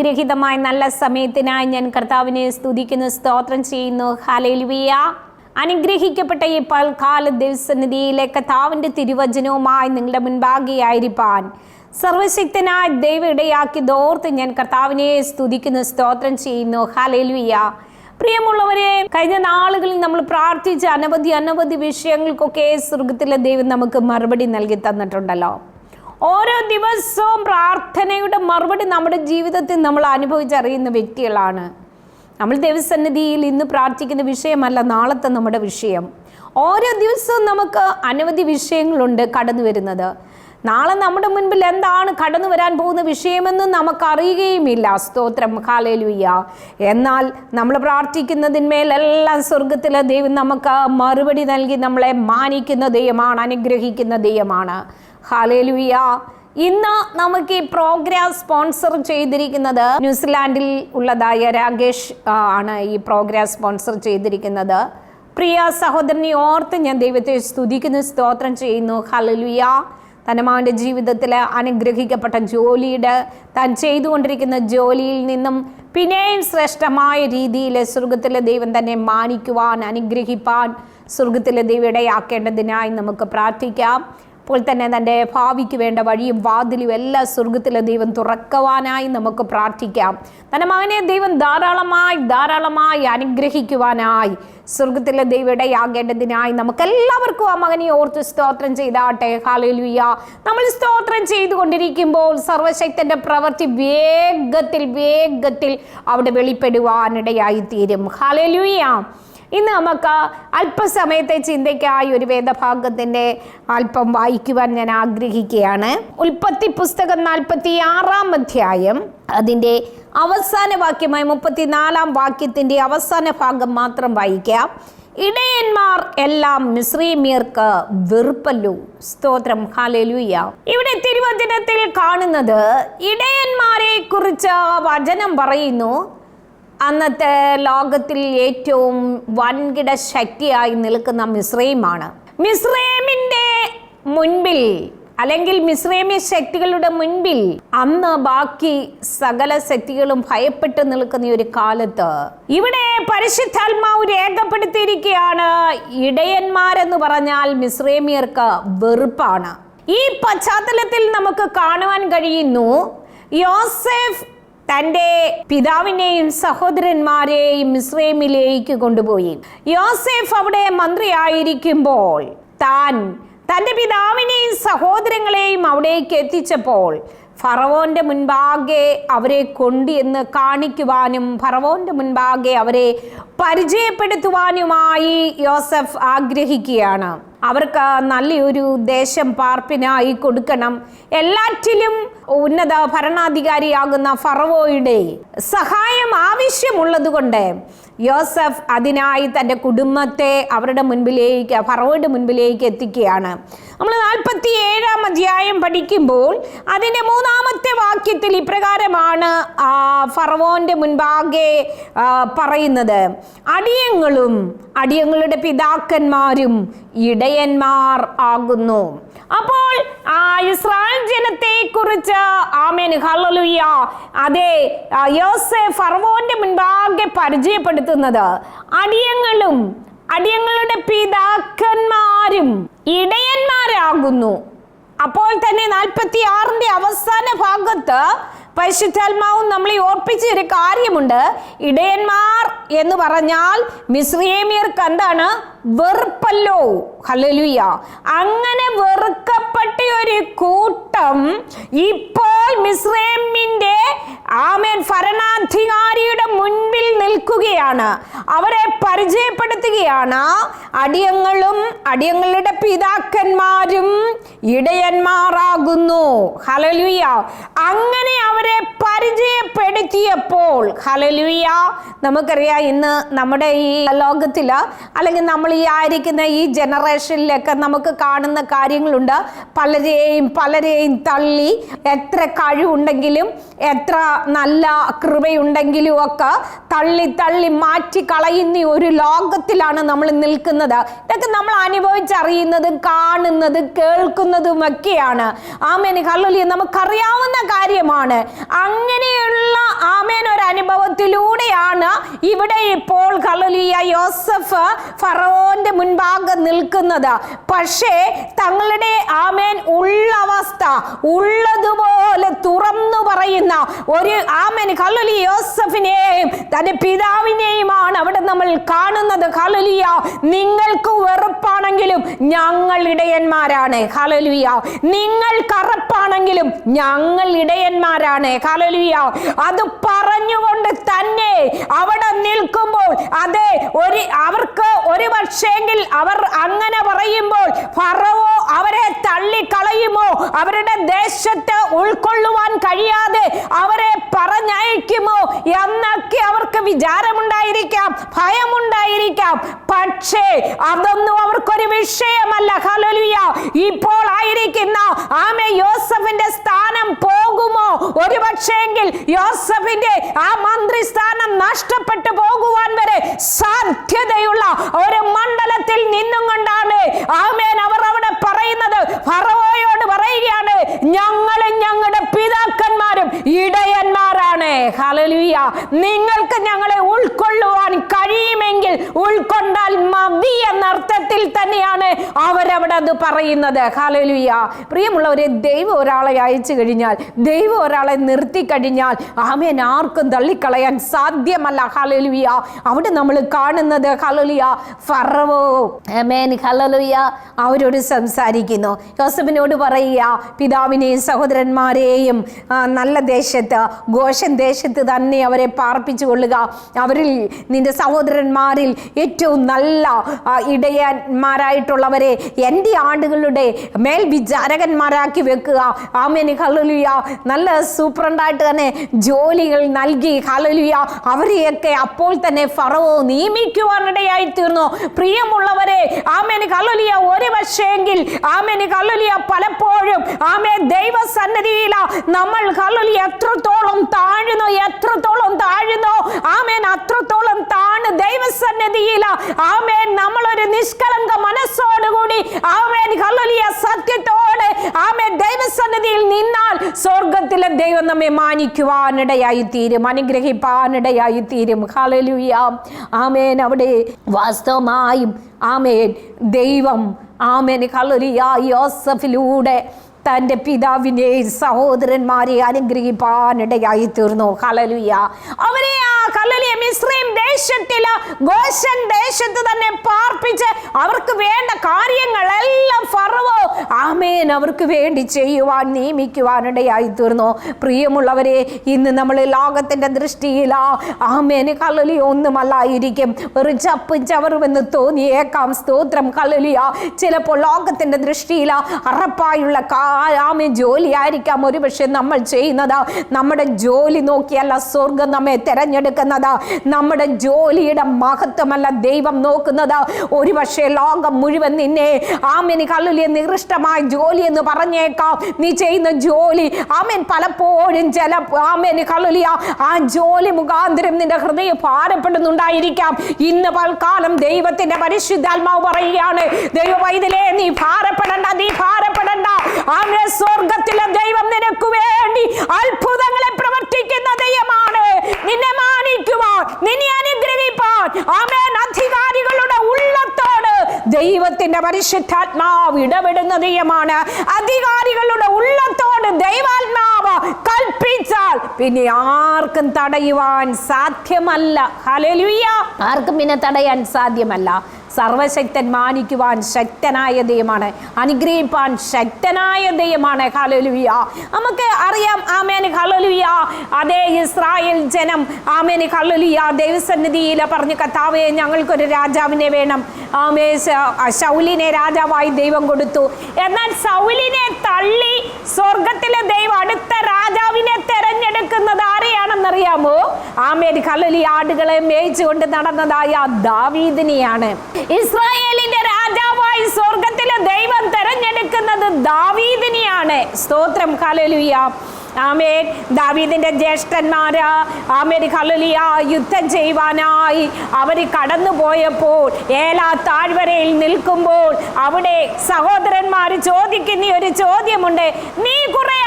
അനുഗ്രഹീതമായ നല്ല സമയത്തിനായി ഞാൻ കർത്താവിനെ സ്തുതിക്കുന്നു സ്തോത്രം ചെയ്യുന്നു. ഹാലേലുവിയ അനുഗ്രഹിക്കപ്പെട്ട ഈ പൽക്കാല ദിവസനിധിയിലെ കർത്താവിന്റെ തിരുവചനവുമായി നിങ്ങളുടെ മുൻപാകെയായിരിക്കാൻ സർവശക്തനായ ദൈവ ഇടയാക്കി ദോർത്ത് ഞാൻ കർത്താവിനെ സ്തുതിക്കുന്നു സ്തോത്രം ചെയ്യുന്നു. ഹാലേലുവിയ പ്രിയമുള്ളവരെ കഴിഞ്ഞ നാളുകളിൽ നമ്മൾ പ്രാർത്ഥിച്ച അനവധി അനവധി വിഷയങ്ങൾക്കൊക്കെ സ്വർഗത്തിലെ ദൈവം നമുക്ക് മറുപടി നൽകി തന്നിട്ടുണ്ടല്ലോ. ഓരോ ദിവസവും പ്രാർത്ഥനയുടെ മറുപടി നമ്മുടെ ജീവിതത്തിൽ നമ്മൾ അനുഭവിച്ചറിയുന്ന വ്യക്തികളാണ്. നമ്മൾ ദൈവസന്നിധിയിൽ ഇന്ന് പ്രാർത്ഥിക്കുന്ന വിഷയമല്ല നാളത്തെ നമ്മുടെ വിഷയം. ഓരോ ദിവസവും നമുക്ക് അനവധി വിഷയങ്ങളുണ്ട് കടന്നു വരുന്നത്. നാളെ നമ്മുടെ മുൻപിൽ എന്താണ് കടന്നു വരാൻ പോകുന്ന വിഷയമെന്ന് നമുക്കറിയുകയുമില്ല. സ്തോത്രം ഹാലേലുയ്യ എന്നാൽ നമ്മൾ പ്രാർത്ഥിക്കുന്നതിന്മേലെല്ലാം സ്വർഗത്തിലെ ദൈവം നമുക്ക് മറുപടി നൽകി നമ്മളെ മാനിക്കുന്ന ദൈവമാണ് അനുഗ്രഹിക്കുന്ന ദൈവമാണ്. ഹാലേലുയ്യ ഇന്ന് നമുക്ക് ഈ പ്രോഗ്രാം സ്പോൺസർ ചെയ്തിരിക്കുന്നത് ന്യൂസിലാൻഡിൽ ഉള്ളതായ രാകേഷ് ആണ് ഈ പ്രോഗ്രാം സ്പോൺസർ ചെയ്തിരിക്കുന്നത്. പ്രിയ സഹോദരനെ ഓർത്ത് ഞാൻ ദൈവത്തെ സ്തുതിക്കുന്നു സ്തോത്രം ചെയ്യുന്നു. ഹലലുയ തന്റെ മകന്റെ ജീവിതത്തിൽ അനുഗ്രഹിക്കപ്പെട്ട ജോലിയുടെ താൻ ചെയ്തുകൊണ്ടിരിക്കുന്ന ജോലിയിൽ നിന്നും പിന്നെയും ശ്രേഷ്ഠമായ രീതിയിൽ സ്വർഗത്തിലെ ദൈവം തന്നെ മാനിക്കുവാൻ അനുഗ്രഹിപ്പാൻ സ്വർഗത്തിലെ ദൈവം ഇടയാക്കേണ്ടതിനായി നമുക്ക് പ്രാർത്ഥിക്കാം. അപ്പോൾ തന്നെ തന്റെ ഭാവിക്ക് വേണ്ട വഴിയും വാതിലും എല്ലാ സ്വർഗത്തിലെ ദൈവം തുറക്കുവാനായി നമുക്ക് പ്രാർത്ഥിക്കാം. തന്റെ മകനെ ദൈവം ധാരാളമായി ധാരാളമായി അനുഗ്രഹിക്കുവാനായി സ്വർഗത്തിലെ ദൈവം ഇടയാകേണ്ടതിനായി നമുക്കെല്ലാവർക്കും ആ മകനെ ഓർത്ത് സ്തോത്രം ചെയ്താട്ടെ. ഹാലലുയ്യ നമ്മൾ സ്തോത്രം ചെയ്തുകൊണ്ടിരിക്കുമ്പോൾ സർവശക്തന്റെ പ്രവൃത്തി വേഗത്തിൽ വേഗത്തിൽ അവിടെ വെളിപ്പെടുവാനിടയായി തീരും ഹാലലുയ്യ ഇന്ന് നമുക്ക് അല്പസമയത്തെ ചിന്തയ്ക്കായി ഒരു വേദഭാഗത്തിന്റെ അല്പം വായിക്കുവാൻ ഞാൻ ആഗ്രഹിക്കുകയാണ്. ഉൽപ്പത്തി പുസ്തകം നാൽപ്പത്തി ആറാം അധ്യായം. അതിന്റെ അവസാന വാക്യമായ മുപ്പത്തിനാലാം വാക്യത്തിന്റെ അവസാന ഭാഗം മാത്രം വായിക്കാം ഇടയന്മാർ എല്ലാം മിശ്രീമിയർക്ക് വെറുപ്പല്ലു. സ്തോത്രം. ഹാലലുയ്യ ഇവിടെ തിരുവചനത്തിൽ കാണുന്നത് ഇടയന്മാരെ കുറിച്ച് വചനം പറയുന്നു. അന്നത്തെ ലോകത്തിൽ ഏറ്റവും വൻകിട ശക്തിയായി നിൽക്കുന്ന മിസ്രൈമാണ്. മിസ്രൈമിന്റെ മുൻപിൽ അല്ലെങ്കിൽ മിസ്രൈമി ശക്തികളുടെ മുൻപിൽ അന്ന് ബാക്കി സകല ശക്തികളും ഭയപ്പെട്ട് നിൽക്കുന്ന ഒരു കാലത്ത് ഇവിടെ പരിശുദ്ധാത്മാവ് രേഖപ്പെടുത്തിയിരിക്കുകയാണ് ഇടയന്മാരെന്ന് പറഞ്ഞാൽ മിസ്രൈമിയർക്ക് വെറുപ്പാണ്. ഈ പശ്ചാത്തലത്തിൽ നമുക്ക് കാണുവാൻ കഴിയുന്നു യോസെഫ് തന്റെ പിതാവിനെയും സഹോദരന്മാരെയും ഇസ്രേമിലേക്ക് കൊണ്ടുപോയി. യോസെഫ് അവിടെ മന്ത്രിയായിരിക്കുമ്പോൾ താൻ തന്റെ പിതാവിനെയും സഹോദരങ്ങളെയും അവിടേക്ക് എത്തിച്ചപ്പോൾ ഫറവോന്റെ മുൻപാകെ അവരെ കൊണ്ട് എന്ന് കാണിക്കുവാനും ഫറവോന്റെ മുൻപാകെ അവരെ പരിചയപ്പെടുത്തുവാനുമായി യോസഫ് ആഗ്രഹിക്കുകയാണ്. അവർക്ക് നല്ലൊരു ദേശം പാർപ്പിനായി കൊടുക്കണം. എല്ലാറ്റിലും ഉന്നത ഭരണാധികാരിയാകുന്ന ഫറവോയുടെ സഹായം ആവശ്യമുള്ളതുകൊണ്ട് യോസഫ് അതിനായി തന്റെ കുടുംബത്തെ അവരുടെ മുൻപിലേക്ക് ഫറോയുടെ മുൻപിലേക്ക് എത്തിക്കുകയാണ്. നമ്മൾ നാൽപ്പത്തി ഏഴാം അധ്യായം പഠിക്കുമ്പോൾ അതിന്റെ മൂന്നാമത്തെ വാക്യത്തിൽ ഇപ്രകാരമാണ് ഫറവോന്റെ മുൻപാകെ പറയുന്നത്. അടിയങ്ങളും അടിയങ്ങളുടെ പിതാക്കന്മാരും ഇടയന്മാർ ആകുന്നു. അപ്പോൾ ആ ഇസ്രായേൽ ജനത്തെ കുറിച്ച് ആമേൻ അതെ ഫർവോന്റെ മുൻപാകെ പരിചയപ്പെടുത്തുന്നത് അടിയങ്ങളും അടിയങ്ങളുടെ പിതാക്കന്മാരും ഇടയന്മാരാകുന്നു. അപ്പോൾ തന്നെ നാൽപ്പത്തി ആറിന്റെ അവസാന ഭാഗത്ത് പരിശുദ്ധാത്മാവും നമ്മളെ ഓർപ്പിച്ച ഒരു കാര്യമുണ്ട്. ഇടയന്മാർ എന്ന് പറഞ്ഞാൽ മിസ്രേമിയർക്ക് എന്താണ്? വെറുപ്പല്ലോ. ഹല്ലേലൂയ അങ്ങനെ വെറുക്കപ്പെട്ട ഒരു കൂട്ടം ഇപ്പോൾ മിസ്രൈമിന്റെ ആമേൻ ഭരണാധികാരിയുടെ മുൻപിൽ നിൽക്കുകയാണ്. അവരെ പരിചയപ്പെടുത്തുകയാണ്. അടിയങ്ങളും അടിയങ്ങളുടെ പിതാക്കന്മാരും ഇടയന്മാരാകുന്നു. ഹലലുയ അങ്ങനെ അവരെ പരിചയപ്പെടുത്തിയപ്പോൾ ഹലലുയ നമുക്കറിയാം ഇന്ന് നമ്മുടെ ഈ ലോകത്തിൽ അല്ലെങ്കിൽ നമ്മൾ ഈ ആയിരിക്കുന്ന ഈ ജനറേഷനിലൊക്കെ നമുക്ക് കാണുന്ന കാര്യങ്ങളുണ്ട്. പലരെയും പലരെയും തള്ളി. എത്ര കഴിവുണ്ടെങ്കിലും എത്ര നല്ല കൃപയുണ്ടെങ്കിലും ഒക്കെ തള്ളി തള്ളി മാറ്റി കളയുന്ന ഒരു ലോകത്തിലാണ് നമ്മൾ നിൽക്കുന്നത്. ഇതൊക്കെ നമ്മൾ അനുഭവിച്ചറിയുന്നതും കാണുന്നതും കേൾക്കുന്നതും ഒക്കെയാണ്. ആമേന് ഹല്ലേലൂയ. നമുക്കറിയാവുന്ന കാര്യമാണ്. അങ്ങനെയുള്ള ആമേൻ ഒരു അനുഭവത്തിലൂടെയാണ് ഇവിടെ ഇപ്പോൾ ഹല്ലേലൂയ യോസഫ് ഫറവോന്റെ മുൻപാകെ നിൽക്കുന്നത്. പക്ഷേ തങ്ങളുടെ ആമേൻ ഉള്ള അവസ്ഥ ഉള്ളതുപോലെ തുറന്നു പറയുന്ന ഒരു ആമേൻ കലുലി യോസഫിനെയും തന്റെ പിതാവിനെയുമാണ് അവിടെ നമ്മൾ കാണുന്നത്. ഹല്ലേലൂയ നിങ്ങൾക്ക് വെറുപ്പാണെങ്കിലും ഞങ്ങൾ ഇടയന്മാരാണ്. ഹല്ലേലൂയ നിങ്ങൾ കറപ്പാണെങ്കിലും ഞങ്ങൾ ഇടയന്മാരാണ്. ഹല്ലേലൂയ അത് പറഞ്ഞുകൊണ്ട് തന്നെ അവിടെ നിൽക്കുമ്പോൾ അതെ ഒരു അവർക്ക് ഒരു പക്ഷേങ്കിൽ അവർ അങ്ങനെ പറയുമ്പോൾ ഫറവോ അവരെ തള്ളിക്കളയുമോ അവരുടെ ദേശത്ത് ഉൾക്കൊള്ളുവാൻ കഴിയാതെ അവരെ പറഞ്ഞയക്കുമോ എന്നൊക്കെ അവർക്ക് വിചാരമുണ്ടായിരിക്കാം ഭയമുണ്ടായിരിക്കാം. പക്ഷേ അതൊന്നും അവർക്കൊരു വിഷയമല്ല. ഹലോലിയ ഇപ്പോൾ ആയിരിക്കുന്ന ആമെ യോസഫിന്റെ സ്ഥാനം പോകുമോ? ഒരു പക്ഷേങ്കിൽ യോസഫിന്റെ ആ മന്ത്രി സ്ഥാനം നഷ്ടപ്പെട്ടു പോകുവാൻ വരെ സാധ്യതയുള്ള ഒരു മണ്ഡലത്തിൽ നിന്നും കൊണ്ടാണ് ആമേൻ അവർ അവിടെ പറയുന്നത്. ഫറവോയോട് പറയുകയാണ് ഞങ്ങളും ഞങ്ങളുടെ പിതാക്കന്മാരും ഇടയന്മാരാണ്. ഹലലിയ നിങ്ങൾക്ക് ഞങ്ങളെ ഉൾക്കൊള്ളുവാൻ കഴിയുമെങ്കിൽ ഉൾക്കൊണ്ടാൽ മതി എന്ന അർത്ഥത്തിൽ തന്നെയാണ് അവരവിടെ അത് പറയുന്നത്. ഹല്ലേലൂയ. പ്രിയമുള്ളവരെ ദൈവം ഒരാളെ അയച്ചു കഴിഞ്ഞാൽ ദൈവം ഒരാളെ നിർത്തി കഴിഞ്ഞാൽ ആമേൻ ആർക്കും തള്ളിക്കളയാൻ സാധ്യമല്ല. ഹല്ലേലൂയ. അവിടെ നമ്മൾ കാണുന്നത് ഹല്ലേലൂയ ഫറവോ. ആമേൻ അവരോട് സംസാരിക്കുന്നു. യോസഫിനോട് പറയുക പിതാവിനെയും സഹോദരന്മാരെയും നല്ല ദേശത്ത് ഘോഷൻ ദേശത്ത് തന്നെ അവരെ പാർപ്പിച്ചു കൊള്ളുക. അവരിൽ നിന്റെ സഹോദരന്മാരിൽ ഏറ്റവും നല്ല ഇടയന്മാരായിട്ടുള്ളവരെ എന്റെ ആടുകളുടെ മേൽ വിചാരകന്മാരാക്കി വെക്കുക. ആമേന് ഹലലുയ നല്ല സൂപ്രണ്ടായിട്ട് തന്നെ ജോലികൾ നൽകി ഹലലുയ അവരെയൊക്കെ അപ്പോൾ തന്നെ ഫറവോ നിയമിക്കുവാനിടയായി തീർന്നു പ്രിയമുള്ളവരെ ആമേന് ഹലലുയ ഒരു പക്ഷേങ്കിൽ ആമേന് ഹലലുയ പലപ്പോഴും ആമേ ദൈവസന്നിധിയില. നമ്മൾ ഹലലുയ എത്രത്തോളം താഴ്ന്നു എത്രത്തോളം താഴ്ന്നു. ആമേൻ അത്രത്തോളം താണ് ദൈവസന്നിധിയില. ആമേൻ നമ്മളൊരു നിഷ്കളങ്ക മനസ്സോടുകൂടി ആമേൻ ഹല്ലേലൂയ സത്യത്തോടെ ആമേൻ ദൈവസന്നിധിയിൽ നിന്നാൽ സ്വർഗത്തിലെ ദൈവം നമ്മെ മാനിക്കുവാനിടയായി തീരും അനുഗ്രഹിപ്പാനിടയായി തീരും. ഹല്ലേലൂയ. ആമേൻ അവിടെ വാസ്തവമായും ആമേൻ ദൈവം ആമേൻ ഹല്ലേലൂയ യോസഫിലൂടെ തന്റെ പിതാവിനെയും സഹോദരന്മാരെ അനുഗ്രഹിപ്പാനിടയായി തീർന്നു. കലലുയ അവരെ ആ കലലിയ മിശ്രീം ദേശത്തിൽ ഘോഷൻ ദേശത്ത് തന്നെ പാർപ്പിച്ച് അവർക്ക് വേണ്ട കാര്യങ്ങളെല്ലാം ഫറവോ ആമേൻ അവർക്ക് വേണ്ടി ചെയ്യുവാൻ നിയമിക്കുവാനിടയായി തീർന്നു. പ്രിയമുള്ളവരെ ഇന്ന് നമ്മൾ ലോകത്തിന്റെ ദൃഷ്ടിയിൽ ആമേന് കലലി ഒന്നുമല്ലായിരിക്കും ഒരു ചപ്പും ചവറുമെന്ന് തോന്നിയേക്കാം. സ്തോത്രം കലലിയ ചിലപ്പോൾ ലോകത്തിന്റെ ദൃഷ്ടിയിൽ അറപ്പായുള്ള കാ ആമേ ജോലിയായിരിക്കാം ഒരുപക്ഷെ നമ്മൾ ചെയ്യുന്നത്. നമ്മുടെ ജോലി നോക്കിയല്ല സ്വർഗം നമ്മെ തിരഞ്ഞെടുക്കുന്നത്. നമ്മുടെ ജോലിയുടെ മഹത്വമല്ല ദൈവം നോക്കുന്നത്. ഒരുപക്ഷെ ലോകം മുഴുവൻ നിന്നെ ആമേന് കള്ളുലിയ നികൃഷ്ടമായ ജോലി എന്ന് പറഞ്ഞേക്കാം. നീ ചെയ്യുന്ന ജോലി ആമേൻ പലപ്പോഴും ചില ആമേന് കള്ളുലിയ ആ ജോലി മുഖാന്തരം നിന്റെ ഹൃദയം ഭാരപ്പെടുന്നുണ്ടായിരിക്കാം. ഇന്ന് പൽക്കാലം ദൈവത്തിന്റെ പരിശുദ്ധാത്മാവ് പറയുകയാണ് ദൈവ വൈദ്യലേ നീ ഭാരപ്പെടണ്ട നീ ഭാരപ്പെടണ്ട. ആമേ സ്വർഗത്തിലെ ദൈവം നിനക്ക് വേണ്ടി അത്ഭുതങ്ങളെ പ്രവർത്തിക്കുന്ന ദൈവമാണ്. നിന്നെ മാനിക്കുവാൻ നിന്നെ അനുഗ്രഹിപ്പാൻ ആമേൻ. അധികാരികളുടെ ഉള്ളത്തോട് ദൈവത്തിന്റെ പരിശുദ്ധാത്മാവ് ഇടപെടുന്ന ദൈവമാണ്. അധികാരികളുടെ ഉള്ളത്തോട് ദൈവാത്മാവ് കൽപ്പിച്ചാൽ പിന്നെ ആർക്കും തടയുവാൻ സാധ്യമല്ല. ഹല്ലേലൂയ. ആർക്കും പിന്നെ തടയാൻ സാധ്യമല്ല. സർവശക്തൻ മാനിക്കുവാൻ ശക്തനായ ദൈവമാണ്. അനുഗ്രഹിപ്പാൻ ശക്തനായ ദൈവമാണ്. ഹലലുവിയ നമുക്ക് അറിയാം. ആമേൻ. ഹലലുവിയ അതേ ഇസ്രായേൽ ജനം. ആമേൻ. ഹലലുയ ദൈവസന്നിധിയിൽ പറഞ്ഞു കത്താവേ ഞങ്ങൾക്കൊരു രാജാവിനെ വേണം. ആമേ ശൗലിനെ രാജാവായി ദൈവം കൊടുത്തു. എന്നാൽ സൗലിനെ തള്ളി സ്വർഗത്തിലെ ദൈവം അടുത്ത രാജാവിനെ തെരഞ്ഞെടുക്കുന്നത് ആരെയാണെന്നറിയാമോ ആമേൻ കലലി ആടുകളെ മേയിച്ചുകൊണ്ട് നടന്നതായ ദാവീദിനെയാണ്. ഇസ്രായേലിന്റെ രാജാവായി സ്വർഗത്തിലെ ദൈവം തെരഞ്ഞെടുക്കുന്നത് ദാവീദിനെയാണ്. സ്തോത്രം കലലുയ ആമേൻ. ദാവീദിന്റെ ജ്യേഷ്ഠന്മാര് ആമേൻ ഹലലിയ യുദ്ധം ചെയ്യുവാനായി അവർ കടന്നു പോയപ്പോൾ ഏലാ താഴ്വരയിൽ നിൽക്കുമ്പോൾ അവിടെ സഹോദരന്മാർ ചോദിക്കുന്ന ഒരു ചോദ്യമുണ്ട്. നീ കുറെ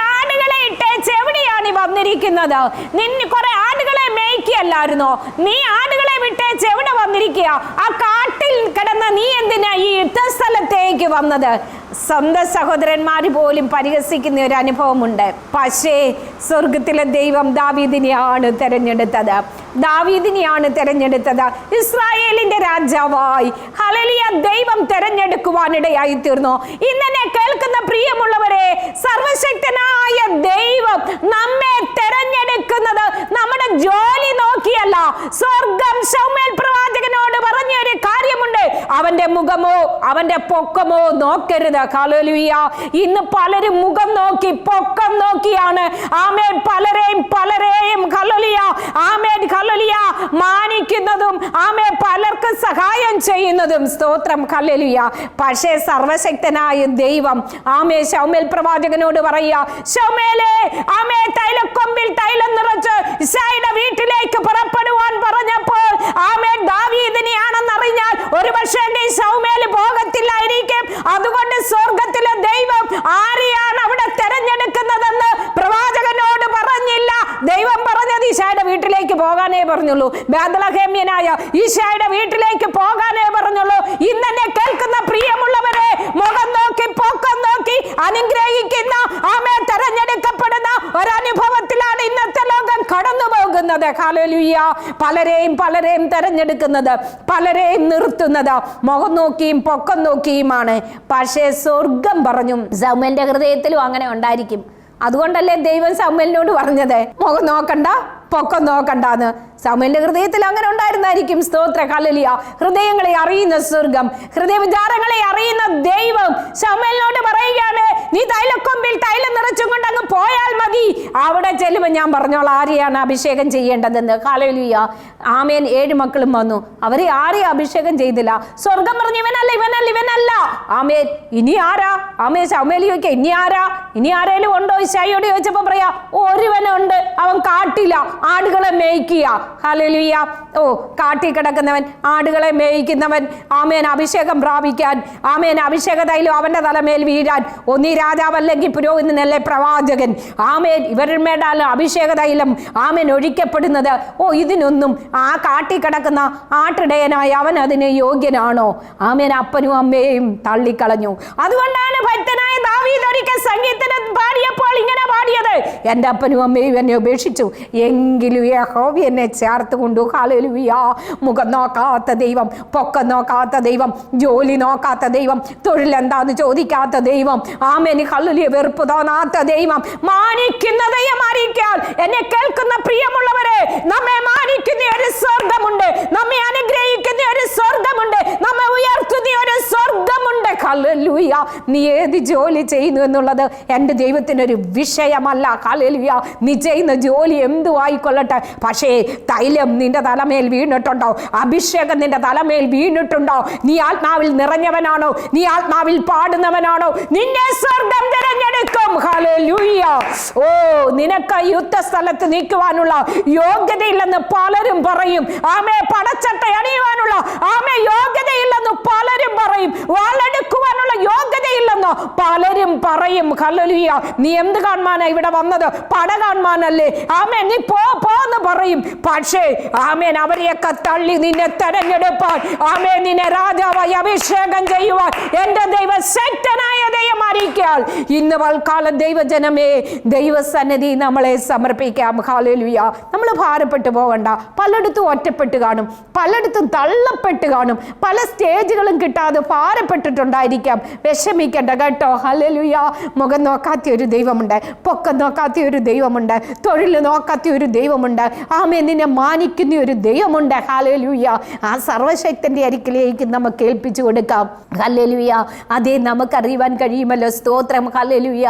ഇട്ടേച്ച് വന്നിരിക്കുന്നത്. നിന്നെ ആടുകളെ മേയ്ക്കല്ലായിരുന്നോ നീ ആടുകളെ വിട്ടേച്ച് എവിടെ വന്നിരിക്കുക? ആ കാട്ടിൽ കിടന്ന നീ എന്തിനാ ഈ യുദ്ധസ്ഥലത്തേക്ക് വന്നത്? സ്വന്തം സഹോദരന്മാർ പോലും പരിഹസിക്കുന്ന ഒരു അനുഭവമുണ്ട്. പക്ഷേ സ്വർഗത്തിലെ ദൈവം ദാവീദിനെയാണ് തെരഞ്ഞെടുത്തത്. ദാവീദിനെയാണ് തെരഞ്ഞെടുത്തത്. ഇസ്രായേലിന്റെ രാജാവായി. ഹലലിയ ദൈവം തെരഞ്ഞെടുക്കുവാനിടയായി തീർന്നു. ഇന്നെ കേൾക്കുന്ന പ്രിയമുള്ളവരെ സർവശക്തനായ ദൈവം നമ്മെ തെരഞ്ഞെടുക്കുന്നത് നമ്മുടെ ജോലി നോക്കിയല്ല. സ്വർഗം സൗമേൽ പ്രവാചകനോട് പറഞ്ഞ ഒരു കാര്യമുണ്ട്. അവന്റെ മുഖമോ അവന്റെ പൊക്കമോ നോക്കരുത്. കാലോലുയ ഇന്ന് പലരും മുഖം നോക്കി പൊക്കം നോക്കിയാണ്. ആമേൻ. പലരെയും പലരെയും ഹലലിയ ആമേൻ. കലോലിയ മാനിക്കുന്നതും ആമേ പലർക്കും സഹായം ചെയ്യുന്നതും. സ്തോത്രം കല്ലുലിയ പക്ഷേ സർവശക്തനായ ദൈവം ആമേ ശൗമേൽ പ്രവാചകനോട് പറയുക ശൗമേലേ ആമേ തൈലക്കൊമ്പിൽ തൈലം നിറച്ച് ഇശായുടെ വീട്ടിലേക്ക് പുറപ്പെടുവാൻ പറഞ്ഞപ്പോൾ ആമേ ദാവീദിനെയാണെന്ന് അറിഞ്ഞാൽ ഒരു പക്ഷേ ശൗമേൽ പോകത്തില്ലായിരിക്കും അതുകൊണ്ട് സ്വർഗത്തിലെ ദൈവം ആരെയാണ് അവിടെ തെരഞ്ഞെടുക്കുന്നതെന്ന് പ്രവാചകനോട് പറഞ്ഞില്ല ദൈവം പറഞ്ഞത് ഈശായുടെ വീട്ടിലേക്ക് പോകാനേ പറഞ്ഞുള്ളൂ. ബാദലഹേമ്യനായ ഈശായുടെ വീട്ടിലേക്ക് പോകാനേ പറഞ്ഞുള്ളൂ. ഇന്നെ കേൾക്കുന്ന പ്രിയമുള്ളവരെ മുഖം നോക്കി പൊക്കം നോക്കി അനുഗ്രഹിക്കുന്ന ആമേ തെരഞ്ഞെടുക്കപ്പെടുന്ന ഒരനുഭവത്തിലാണ് ഇന്നത്തെ ലോകം കടന്നു പോകുന്നത് ഹാലലുയ്യ പലരെയും പലരെയും തെരഞ്ഞെടുക്കുന്നത് പലരെയും നിർത്തുന്നത് മുഖം നോക്കിയും പൊക്കം നോക്കിയുമാണ്. പക്ഷേ സ്വർഗം പറഞ്ഞു സൗമ്യന്റെ ഹൃദയത്തിലും അങ്ങനെ ഉണ്ടായിരിക്കും. അതുകൊണ്ടല്ലേ ദൈവം സൗമ്യലിനോട് പറഞ്ഞത്? മുഖം നോക്കണ്ട? പൊക്കം നോക്കണ്ടെന്ന്. സമയന്റെ ഹൃദയത്തിൽ അങ്ങനെ ഉണ്ടായിരുന്നായിരിക്കും സ്തോത്ര. കലലിയ ഹൃദയങ്ങളെ അറിയുന്ന സ്വർഗം ഹൃദയ വിചാരങ്ങളെ അറിയുന്ന ദൈവം സമയലിനോട് പറയുകയാണ് നീ തൈലക്കൊമ്പിൽ തൈലം നിറച്ചും കൊണ്ട് അങ്ങ് പോയാൽ മതി. അവിടെ ചെല്ലുമ്പോൾ ഞാൻ പറഞ്ഞോളാം ആരെയാണ് അഭിഷേകം ചെയ്യേണ്ടതെന്ന്. കാലലിയ ആമേൻ. ഏഴ് മക്കളും വന്നു. അവരെ ആരെയും അഭിഷേകം ചെയ്തില്ല. സ്വർഗം പറഞ്ഞു ഇവനല്ല ഇവനല്ല ഇവനല്ല. ആമേൻ. ഇനി ആരാ? ആമേ ശൗമേലി ചോദിക്കുക ഇനി ആരാ? ഇനി ആരേലും ഉണ്ടോ? ഇശായിയോട് ചോദിച്ചപ്പോ പറയാ ഒരുവനുണ്ട്. അവൻ കാട്ടില്ല. ആടുകളെ മേയ്ക്കുക. ഹലലിയ ഓ കാട്ടി കിടക്കുന്നവൻ ആടുകളെ മേയിക്കുന്നവൻ ആമേൻ അഭിഷേകം പ്രാപിക്കാൻ ആമേൻ അഭിഷേക തൈലം അവന്റെ തലമേൽ വീഴാൻ. ഒന്നീ രാജാവല്ലെങ്കിൽ പുരോഹിതനല്ലേ പ്രവാചകൻ? ആമേൻ ഇവരുമേടാലും അഭിഷേക തൈലം. ആമേൻ ഒഴിക്കപ്പെടുന്നത്. ഓ ഇതിനൊന്നും ആ കാട്ടി കിടക്കുന്ന ആട്ടിടയനായ അവൻ അതിന് യോഗ്യനാണോ? ആമേൻ അപ്പനും അമ്മയും തള്ളിക്കളഞ്ഞു. അതുകൊണ്ടാണ് ഭക്തനായ ദാവീദ് ഒരിക്കൽ സംഗീതത്തിന് പാടിയപ്പോൾ ഇങ്ങനെ പാടിയത്. എന്റെ അപ്പനും അമ്മയും എന്നെ ഉപേക്ഷിച്ചു. എങ്കിലും യഹോവ എന്നെ ചേർത്ത് കൊണ്ടു. ഹാലലുയ മുഖം നോക്കാത്ത ദൈവം പൊക്കം നോക്കാത്ത ദൈവം ജോലി നോക്കാത്ത ദൈവം തൊഴിലെന്താന്ന് ചോദിക്കാത്ത ദൈവം ആമേന് കള്ളുലിയ വെറുപ്പ് തോന്നാത്ത ദൈവം. മാനിക്കുന്ന ദൈവമായിരിക്കാൻ എന്നെ കേൾക്കുന്ന പ്രിയമുള്ളവരെ നമ്മെ മാനിക്കുന്ന ഒരു സ്വർഗമുണ്ട് നമ്മെ അനുഗ്രഹിക്കുന്ന ഒരു സ്വർഗമുണ്ട് നമ്മെ ഉയർത്തുന്ന ഒരു സ്വർഗമുണ്ട് കല്ലുയ നീ ഏത് ജോലി ചെയ്യുന്നു എന്നുള്ളത് എന്റെ ദൈവത്തിനൊരു വിഷയമല്ല. കല്ലുയ നീ ചെയ്യുന്ന ജോലി എന്തു ആയിക്കൊള്ളട്ടെ പക്ഷേ തൈലം നിന്റെ തലമേൽ വീണിട്ടുണ്ടോ? അഭിഷേകം നിന്റെ തലമേൽ വീണിട്ടുണ്ടോ? നീ ആത്മാവിൽ നിറഞ്ഞവനാണോ? നീ ആത്മാവിൽ പാടുന്നവനാണോ? നിന്നെ സ്വർഗം തിരഞ്ഞെടുക്കും. ഓ നിനക്ക് യുദ്ധ സ്ഥലത്ത് നിൽക്കുവാനുള്ള യോഗ്യതയില്ലെന്ന് പലരും പറയും. ആമേ പടച്ചട്ട അണിയുവാനുള്ള ആമേ യോഗ്യതയില്ലെന്ന് പലരും പറയും. വാളെടുക്കുവാനുള്ള യോഗ്യതയില്ലെന്ന് പലരും പറയും ഹല്ലേലൂയ നീ എന്ത് കാണാനാ ഇവിടെ വന്നത്? പട കാണാനല്ലേ ആമേൻ നീ പോ പോന്ന് പറയും. പക്ഷേ ആമേൻ അവരെയൊക്കെ തള്ളി നിന്നെ തെരഞ്ഞെടുപ്പാൻ ആമേ നിന്നെ രാജാവായി അഭിഷേകം ചെയ്യുവാൻ എന്റെ ദൈവ ശക്തനായ ദൈവം അറിയിക്കാൽ ഇന്ന് വൽക്കാലം ദൈവജനമേ ദൈവസന്നിധി നമ്മളെ സമർപ്പിക്കാം. ഹാലലുയ നമ്മൾ ഭാരപ്പെട്ടു പോകണ്ട. പലയിടത്തും ഒറ്റപ്പെട്ട് കാണും. പലയിടത്തും തള്ളപ്പെട്ട് കാണും. പല സ്റ്റേജുകളും കിട്ടാതെ ഭാരപ്പെട്ടിട്ടുണ്ടായിരിക്കാം. വിഷമിക്കേണ്ട കേട്ടോ. ഹലലുയ മുഖം നോക്കാത്ത ഒരു ദൈവമുണ്ട് പൊക്കം നോക്കാത്ത ഒരു ദൈവമുണ്ട് തൊഴിൽ നോക്കാത്ത ഒരു ദൈവമുണ്ട് ആമേ നിന്നെ മാനിക്കുന്ന ഒരു ദൈവമുണ്ട്. ഹാലലുയ ആ സർവശക്തന്റെ അരിക്കിലേക്ക് നമുക്ക് ഏൽപ്പിച്ചു കൊടുക്കാം. ഹല്ലേലൂയ. അതേ നമുക്കറിയുവാൻ കഴിയുമല്ലോ. സ്തോത്രം. ഹല്ലേലൂയ.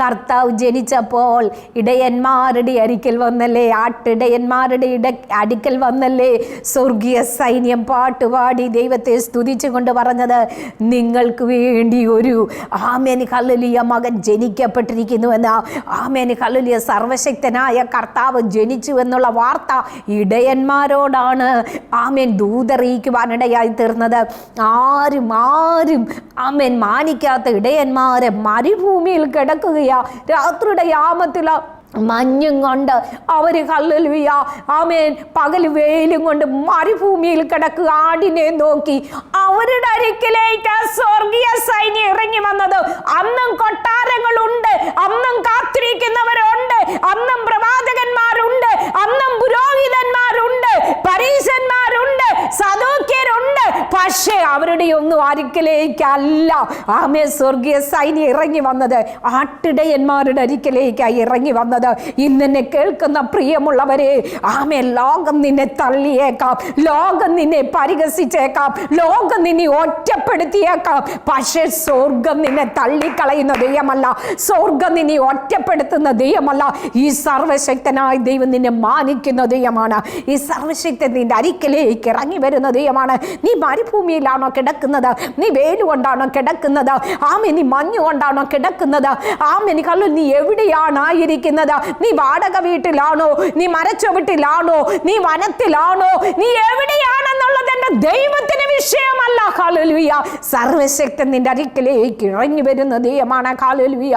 കർത്താവ് ജനിച്ചപ്പോൾ ഇടയന്മാരുടെ അരിക്കൽ വന്നല്ലേ? ആട്ടിടയന്മാരുടെ ഇട അടുക്കൽ വന്നല്ലേ? സ്വർഗീയ സൈന്യം പാട്ടുപാടി ദൈവത്തെ സ്തുതിച്ചുകൊണ്ട് പറഞ്ഞത് നിങ്ങൾക്ക് വേണ്ടി ഒരു ആമേന് ഹല്ലേലൂയ മകൻ ജനിക്കപ്പെട്ടിരിക്കുന്നുവെന്ന് ആമേന് ഹലലിയ സർവശക്തനായ കർത്താവ് ജനിച്ചു എന്നുള്ള വാർത്ത ഇടയന്മാരോടാണ് ആമേൻ ദൂതറിയിക്കുവാനിടയായി തീർന്നത്. ആരും ആരും ആമേൻ മാനിക്കാത്ത ഇടയന്മാരെ മരുഭൂമിയിൽ കിടക്കുകയാ. രാത്രിയുടെ യാമത്തില മഞ്ഞും കൊണ്ട് അവർ കല്ലുലുയ ആമേൻ. പകൽ വെയിലും കൊണ്ട് മരുഭൂമിയിൽ കിടക്കുക. ആടിനെ നോക്കി. അവരുടെ അരിക്കിലേക്ക് സ്വർഗീയ സൈന്യം ഇറങ്ങി വന്നത്. അന്നും കൊട്ടാരങ്ങളുണ്ട്. അന്നും കാത്തിരിക്കുന്നവരുണ്ട്. അന്നും പ്രവാചകന്മാരുണ്ട്. അന്നും പുരോഹിതന്മാരുണ്ട്. പരീശന്മാരുണ്ട്. സദോക്യരുണ്ട്. പക്ഷേ അവരുടെ ഒന്നും അരിക്കലേക്കല്ല ആമേ സ്വർഗീയ സൈന്യം ഇറങ്ങി വന്നത്. ആട്ടിടയന്മാരുടെ അരിക്കലേക്കായി ഇറങ്ങി വന്നത്. ഇന്നെന്നെ കേൾക്കുന്ന പ്രിയമുള്ളവരെ ആമേ ലോകം നിന്നെ തള്ളിയേക്കാം ലോകം നിന്നെ പരിഹസിച്ചേക്കാം ലോകം നിന്നെ ഒറ്റപ്പെടുത്തിയേക്കാം. പക്ഷേ സ്വർഗം നിന്നെ തള്ളിക്കളയുന്ന ദൈവമല്ല സ്വർഗം നിന്നെ ഒറ്റപ്പെടുത്തുന്ന ദൈവമല്ല. ഈ സർവശക്തനായ ദൈവം നിന്നെ മാനിക്കുന്ന ദൈവമാണ്. ഈ സർവശക്തൻ നിന്റെ അരിക്കലേക്ക് ഇറങ്ങി വരുന്ന ദൈവമാണ്. നീ മരുഭൂമിയിലാണോ കിടക്കുന്നത്? നീ വേലുകൊണ്ടാണോ കൊണ്ടാണോ കിടക്കുന്നത്? ആമെ നീ മഞ്ഞുകൊണ്ടാണോ കിടക്കുന്നത്? ആമെ നീ കല്ലു നീ എവിടെയാണ് ആയിരിക്കുന്നത്? നീ വാടക വീട്ടിലാണോ? നീ മരച്ചുവട്ടിലാണോ? നീ വനത്തിലാണോ? നീ എവിടെയാണെന്നുള്ളത് എന്റെ ദൈവത്തിന് വിഷയമല്ല. കാലുലുയ സർവശക്തൻ നിന്റെ അരിക്കലേക്ക് ഇഴഞ്ഞു വരുന്ന ദൈവമാണ്. കാലുലുയ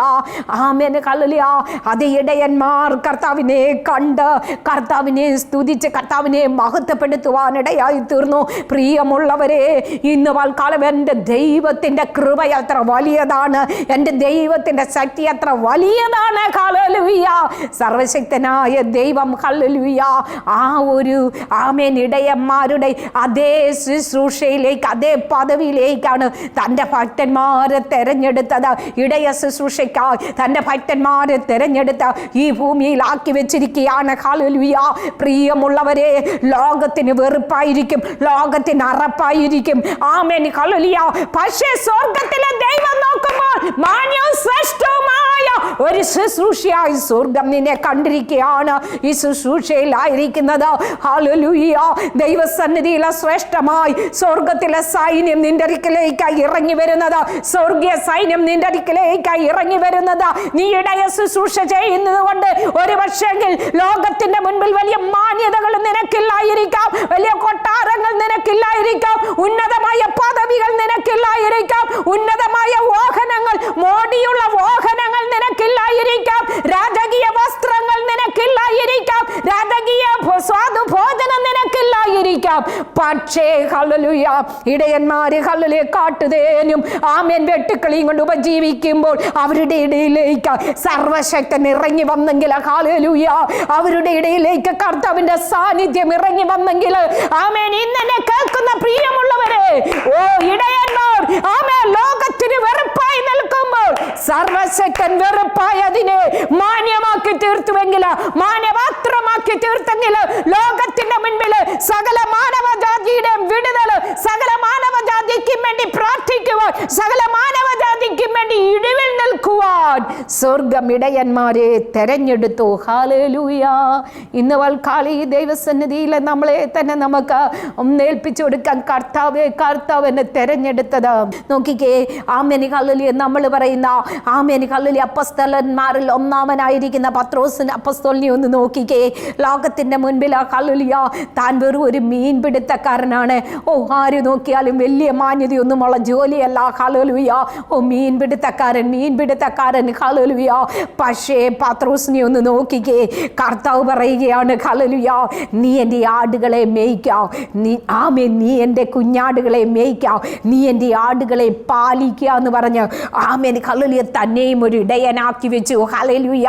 ആമേന് കാലുലിയ അത് ഇടയന്മാർ കർത്താവിനെ കണ്ട് കർത്താവിനെ സ്തുതിച്ച് കർത്താവിനെ മഹത്വപ്പെടുത്തുവാനിടയായി തീർന്നു. പ്രിയമുള്ളവരെ ഇന്ന് വാൽക്കാലം എന്റെ ദൈവത്തിന്റെ കൃപ എത്ര വലിയതാണ്. എന്റെ ദൈവത്തിന്റെ ശക്തി എത്ര വലിയതാണ്. കാലലുവിയ സർവശക്തനായ ദൈവം ഹല്ലുയ ആ ഒരു ആമേൻ ഇടയന്മാരുടെ അതേ ശുശ്രൂഷയിലേക്ക് അതേ പദവിയിലേക്കാണ് തന്റെ ഭക്തന്മാരെ തെരഞ്ഞെടുത്തത്. ഇടയ ശുശ്രൂഷയ്ക്കായി തന്റെ ഭക്തന്മാരെ തെരഞ്ഞെടുത്ത ഈ ഭൂമിയിലാക്കി വെച്ചിരിക്കുകയാണ്. കാലുലുവിയ പ്രിയമുള്ളവരെ ലോകത്തിന് വെറുപ്പായിരിക്കും ലോകത്തിന് അറപ്പായിരിക്കും. ആമേൻ ഹലുലിയ പക്ഷേ സ്വർഗത്തിലെ ദൈവം നോക്കുമ്പോൾ മാന്യവും ശ്രേഷ്ഠവുമായ ഒരു ശുശ്രൂഷയായി സ്വർഗം നിന്നെ കണ്ടിരിക്കുകയാണ് ഈ ശുശ്രൂഷയിലായിരിക്കുന്നത് ദൈവസന്നിധിയിലെ ശ്രേഷ്ഠമായി സ്വർഗത്തിലെ സൈന്യം നിന്റെ അരിക്കിലേക്കായി ഇറങ്ങി വരുന്നത്. സ്വർഗീയ സൈന്യം നിന്റെ അരിക്കിലേക്കായി ഇറങ്ങി വരുന്നത്. നീ ഇടയ ശുശ്രൂഷ ചെയ്യുന്നത് കൊണ്ട് ഒരു പക്ഷെങ്കിൽ ലോകത്തിന്റെ മുൻപിൽ വലിയ മാന്യതകൾ നിനക്കില്ലായിരിക്കാം. വലിയ കൊട്ടാരങ്ങൾ നിനക്കില്ലായിരിക്കാം. ഉന്നതമായ പദവികൾ നിനക്കില്ലായിരിക്കാം. ഉന്നതമായ വാഹനങ്ങൾ മോടിയുള്ള വാഹനങ്ങൾ നിനക്കില്ലായിരിക്കാം. രാജകീയ വസ്ത്രങ്ങൾ നിനക്കില്ലായിരിക്കാം. രാജകീയ ഭോ- സ്വാദു ഭോജനം നിനക്കില്ലായിരിക്കാം. പക്ഷേ ഹലലുയ ഇടയന്മാര് ഹലലെ കാട്ടുതേനും ആമേൻ വെട്ടുക്കളിയും കൊണ്ട് ഉപജീവിക്കുമ്പോൾ അവരുടെ ഇടയിലേക്ക് സർവശക്തൻ ഇറങ്ങി വന്നെങ്കിൽ ഹലലുയ അവരുടെ ഇടയിലേക്ക് കർത്താവിന്റെ സാന്നിധ്യം ഇറങ്ങി വന്നെങ്കിൽ ആമേൻ ഇന്നെ കേൾക്കുന്ന പ്രിയമുള്ളവരെ ഓ ഇടയന്മാർ ആമേൻ ലോകത്തിന് വെറുപ്പായി നിൽക്കുമ്പോൾ സർവശക്തൻ വെറുപ്പായി അതിനെ മാന്യമാക്കി തീർത്തുവെങ്കിൽ മാന്യപാത്രമാക്കി തീർത്തെങ്കിൽ ലോകത്തിന്റെ മുൻപിൽ സകല മാനവജാതിയുടെയും വിടുതൽ സകല മാനവജാതിക്കും വേണ്ടി പ്രാർത്ഥിക്കുവാൻ സകല മാനവജാതിക്കും വേണ്ടി ഇടിവിൽ നിൽക്കുവാൻ സ്വർഗം ഇടയന്മാരെ തെരഞ്ഞെടുത്തു. ഹാലൂയ ഇന്ന് വൽക്കാളി ദൈവസന്നിധിയിൽ നമ്മളെ തന്നെ നമുക്ക് ഒന്നേൽപ്പിച്ചു കൊടുക്കാൻ കർത്താവ് കർത്താവിനെ തെരഞ്ഞെടുത്തത്. നോക്കിക്കേ ആമേനി കല്ലുലി നമ്മൾ പറയുന്ന ആമേനി കല്ലുലി അപ്പസ്തലന്മാരിൽ ഒന്നാമനായിരിക്കുന്ന പത്രോസിന് അപ്പസ്തോലിനെ ഒന്ന് നോക്കിക്കേ. ലോകത്തിന്റെ മുൻപിൽ ആ കല്ലുലിയ താൻ വെറും ഒരു മീൻ പിടുത്തക്കാരനാണ്. ഓ ആര് നോക്കിയാലും വലിയ മാന്യതയൊന്നുമുള്ള ജോലിയല്ല. കലുലുയ ഓ മീൻപിടുത്തക്കാരൻ മീൻപിടുത്തക്കാരൻ കലുലുയ പക്ഷേ പത്രോസിനെ ഒന്ന് നോക്കിക്കേ. കർത്താവ് പറയുകയാണ് കലുലുയ നീ എന്റെ ആടുകളെ മേയ്ക്കാം. നീ ആമേ നീ എന്റെ കുഞ്ഞാടുകളെ മേയ്ക്കാം. നീ എന്റെ ആടുകളെ പാലിക്കുക എന്ന് പറഞ്ഞ് ആമേൻ കലുലിയ തന്നെയും ഒരു ഇടയനാക്കി വെച്ചു. ഹലലുയ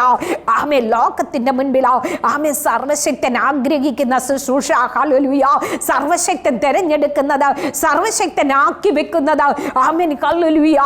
ആമേ ലോകത്തിന്റെ മുൻപിലാ. ആമേ സർവശക്തൻ ആഗ്രഹിക്കുന്ന ശുശ്രൂഷ ഹലലുയ സർവശക്തൻ തിരഞ്ഞെടുക്കുന്നത് സർവശക്തൻ ആക്കി വെക്കുന്നത് ആമേൻ കല്ലുലുയ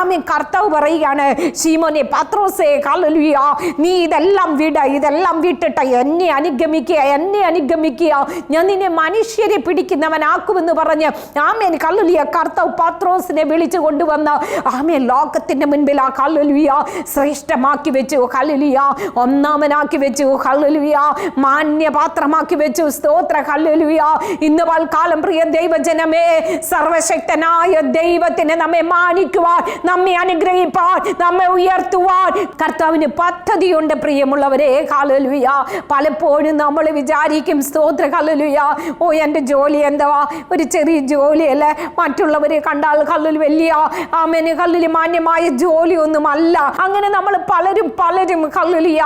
ആമേൻ. കർത്താവ് പറയുകയാണ് ശീമോനെ പത്രോസേ കല്ലുലുയ നീ ഇതെല്ലാം വിട ഇതെല്ലാം വിട്ടിട്ട എന്നെ അനുഗമിക്കുക എന്നെ അനുഗമിക്കുക. ഞാൻ നിന്നെ മനുഷ്യരെ പിടിക്കുന്നവനാക്കുമെന്ന് പറഞ്ഞ് ആമേൻ കല്ലുലിയ കർത്താവ് പത്രോസിനെ വിളിച്ചു കൊണ്ടുവന്ന് ആമേൻ ലോകത്തിന്റെ മുൻപിൽ ആ കല്ലുലിയ ശ്രേഷ്ഠമാക്കി വെച്ചു. കല്ലുലിയ ഒന്നാമനാക്കി വെച്ചു. കല്ലുലിയ മാന്യപാത്രമാക്കി വെച്ചു. സ്തോത്ര കല്ലുലിയ ഇന്ന് കാലം പ്രിയ ദൈവജനമേ സർവശക്തനായ ദൈവത്തിനെ നമ്മെ മാനിക്കുവാൻ നമ്മെ അനുഗ്രഹിപ്പാൻ നമ്മെ ഉയർത്തുവാൻ. കർത്താവിന് പദ്ധതിയുണ്ട് പ്രിയമുള്ളവരെ കാലലുയ പലപ്പോഴും നമ്മൾ വിചാരിക്കും സ്തോത്ര ഹാലലുയ ഓ എന്റെ ജോലി എന്താ ഒരു ചെറിയ ജോലിയല്ലേ? മറ്റുള്ളവരെ കണ്ടാൽ കല്ലിൽ വലിയ ആമേന് കല്ലിൽ മാന്യമായ ജോലിയൊന്നുമല്ല. അങ്ങനെ നമ്മൾ പലരും പലരും കല്ലുലിയ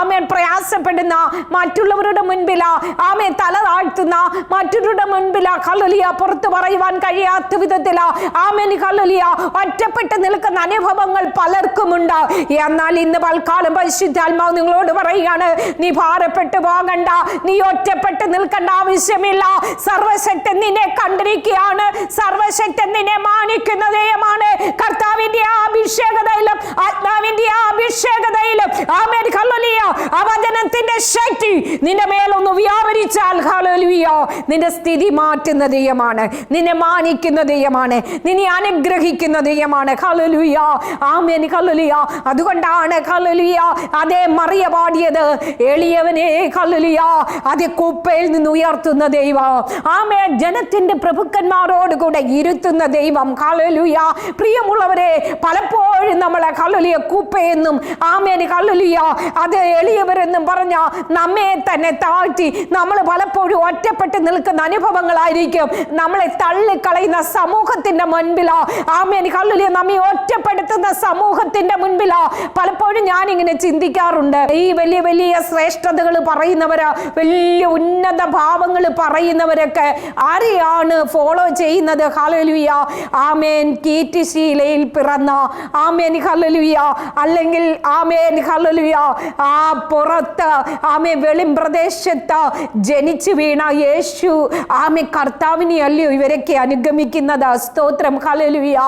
ആമേൻ പ്രയാസപ്പെടുന്ന മറ്റുള്ളവരുടെ മുൻപിലാ ആമേ തല താഴ്ത്തുന്ന മറ്റൊരുടെ മുൻപിലാ കല്ലുലിയ പുറത്തു പറയുവാൻ കഴിയാത്ത വിധത്തിലാ ആമേന് കല്ലുലിയ ഒറ്റപ്പെട്ട് നിൽക്കുന്ന അനുഭവങ്ങൾ പലർക്കുമുണ്ട്. എന്നാൽ ഇന്ന് പൽക്കാലം പരിശുദ്ധാത്മാവ് നിങ്ങളോട് പറയുകയാണ് നീ ഭാരപ്പെട്ടു പോകണ്ട നീ ഒറ്റപ്പെട്ട് നിൽക്കേണ്ട ആവശ്യമില്ല. സർവശക്തൻ നിന്നെ കണ്ടിരിക്കുകയാണ്. സർവശക്തൻ നിന്നെ മാനിക്കുന്ന ദൈവമാണ്. കർത്താവിന്റെ അഭിഷേകതയിലും ആത്മാവിന്റെ അഭിഷേകതയിലും ആമേൻ. ഹല്ലേലൂയ. വചനത്തിന്റെ ശക്തി നിന്റെ മേലൊന്ന് വ്യാപരിച്ചാൽ ഹല്ലേലൂയ നിന്റെ സ്ഥിതി മാറ്റുന്ന ദൈവമാണ്. നിന്നെ മാനിക്കുന്ന ദൈവമാണ്. നിന്നെ അനുഗ്രഹിക്കുന്ന ദൈവമാണ്. ഹല്ലേലൂയ. ആമേൻ ഹലലുയ അതുകൊണ്ടാണ് ഹല്ലേലൂയ അതേ മറിയ പാടിയത്. എളിയവനെ ഹല്ലേലൂയ അതേ കുപ്പയിൽ നിന്ന് ഉയർത്തുന്ന ദൈവം. ആമേ ജനത്തിന്റെ പ്രഭുക്കന്മാരോട് കൂടെ ഇരുത്തുന്ന ദൈവം. ഹല്ലേലൂയ. പ്രിയമുള്ളവരെ പലപ്പോഴും നമ്മളെ ഹല്ലേലൂയ കുപ്പയെന്നും ആമേന് ഹല്ലേലൂയ അത് എളിയവരെന്നും പറഞ്ഞ നമ്മെ തന്നെ താഴ്ത്തി നമ്മൾ പലപ്പോഴും ഒറ്റപ്പെട്ട് നിൽക്കുന്ന അനുഭവങ്ങളായിരിക്കും. നമ്മളെ തള്ളിക്കളയുന്ന സമൂഹത്തിന്റെ മുൻപിലോ ആമേന് ഹല്ലേലൂയ നമ്മെ ഒറ്റപ്പെടുത്തുന്ന സമൂഹത്തിന്റെ മുൻപിലോ പലപ്പോഴും ഞാൻ ഇങ്ങനെ ചിന്തിക്കാറുണ്ട്. ഈ വലിയ വലിയ ശ്രേഷ്ഠതകൾ പറയുന്നവര് വലിയ ഉന്നത ഭാവങ്ങൾ പറയുന്നവരൊക്കെ ആരെയാണ് ഫോളോ ചെയ്യുന്നത്? ഹല്ലേലൂയ. ആമേൻ. കീറ്റിശീലയിൽ പിറന്ന. ആമേൻ ഹല്ലേലൂയ. അല്ലെങ്കിൽ ആമേൻ ഹല്ലേലൂയ. ആ പുറത്ത് ആമേ വെളിംപ്രദേശത്ത് ജനിച്ചു വീണ യേശു ആമേ കർത്താവിനെ അല്ലയോ ഇവരൊക്കെ അനുഗമിക്കുന്നത്? സ്തോത്രം ഹല്ലേലൂയ.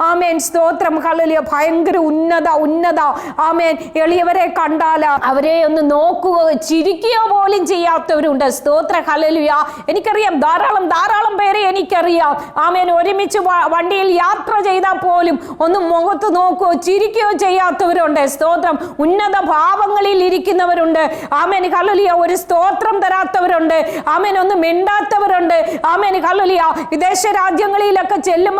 ആമേൻ. സ്തോത്രം ഹല്ലേലൂയ. ഭയങ്കര ഉന്നത ഉന്നത. ആമേൻ. എളിയവരെ കണ്ടാൽ അവരെ ഒന്ന് നോക്കുക ചിരിക്കുകയോ പോലും ചെയ്യാത്തവരുണ്ട്. സ്തോത്ര ഹല്ലേലൂയ. എനിക്കറിയാം ധാരാളം ധാരാളം പേരെ എനിക്കറിയാം. ആമേൻ. ഒരുമിച്ച് വണ്ടിയിൽ യാത്ര ചെയ്താൽ പോലും ഒന്ന് മുഖത്ത് നോക്കുകയോ ചിരിക്കുകയോ ചെയ്യാത്തവരുണ്ട്. സ്തോത്രം. ഉന്നത ഭാവങ്ങളിൽ ഇരിക്കുന്നവരുണ്ട്. ആമേൻ. ഹല്ലേലൂയ. ഒരു സ്തോത്രം തരാത്തവരുണ്ട്. ആമേൻ. ഒന്ന് മിണ്ടാത്തവരുണ്ട്. ആമേൻ. ഹല്ലേലൂയ. വിദേശ രാജ്യങ്ങളിലൊക്കെ